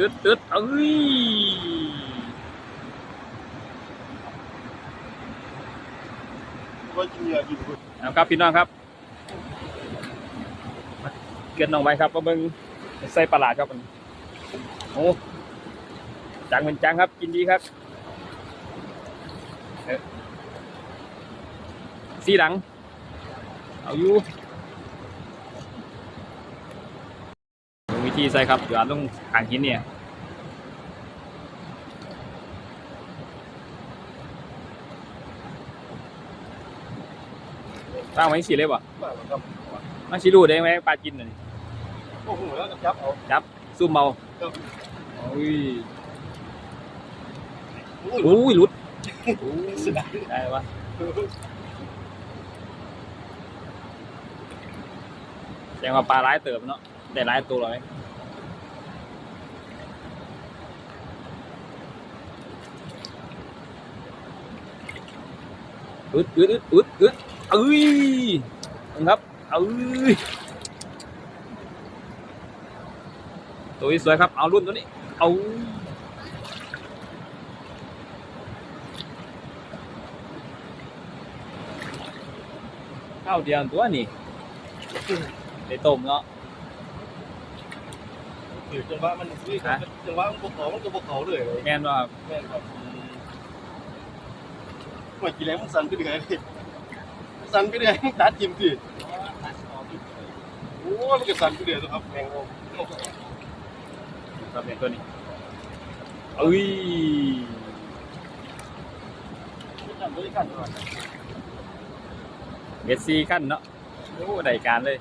อึดอึดเอ้ยว่ากินเอกินคนเอาครับพี่น้องครับ เกินน้องไว้ครับมาเบิ่งใส่ปลาหลาดครับมันโอ้จังเป็นจังครับ กินดีครับสีหลัง เอาอยู่ วิธีใส่ครับเดี๋ยวลงอ่างหินเนี่ยตั้งไว้สีเลยบ่มากครับมันสิรู้ได้ไหมปลากินน่ะนี่โอ้โหแล้วก็จับเอาจับซุ่มเมาครับอุ้ยโอ้ยอุ้ยหลุดเสียดายได้ปะแสดงว่าปลาร้ายเติบเนาะได้ร้ายตัวเลย อึดอึดอึดอึดอึดเอ้ยครับเอ้ยตัวนี้สวยครับ เอารุ่นตัวนี้ เอาข้าวเดียวตัวนี่ได้ต้มเนาะถือจังหวะมันนี่ครับจังหวะมันบกเขามันก็บกเขาเลยเลยแม่นว่าแม่นครับ ไม่กินแรงมันสั่นขึ้นยังไงสั่นขึ้นยังไงตัดจิ้มสิโอ้มันก็สั่นขึ้นเดียวครับแมงมุมครับแมงตัวนี้เอ้ยเมสซี่ขั้นเนาะโอ้ได้การเลย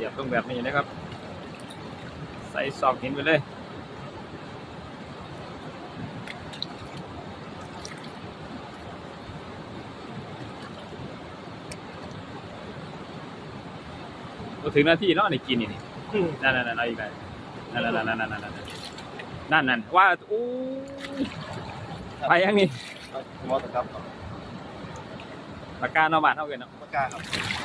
สียบตรงแบบนี้นะครับ ใส่ซอกหินไปเลยก็ถึงหน้าที่เนาะในกินนี่นี่นั่นนั่นนั่นเอาอีกแล้วนั่นนั่นนั่นนั่นนั่นนั่นนั่นนั่นว่าอู้ไปยังนี่มอสครับปากกาเนาะบาทเท่ากันเนาะปากกาครับ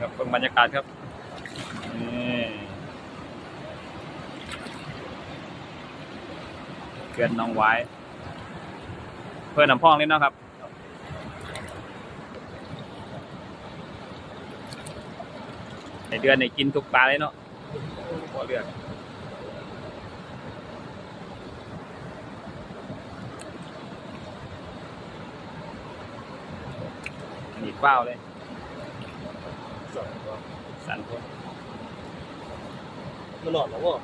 ครับเบิ่งบรรยากาศครับนี่เกินน้องไว้ เพื่อนน้ำพองนี่เนาะครับในเดือนในกินทุกปลาเลยเนาะพอเลือกหนีบเป้าเลย สันคนมันนอนแล้วว่า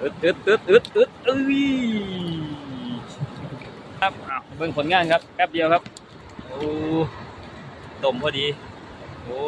อึดอึดอึดอึดอึดเอ้ยครับอ้าวเบิ่งผลงานครับ แป๊บเดียวครับ โอ้ตมพอดี โอ้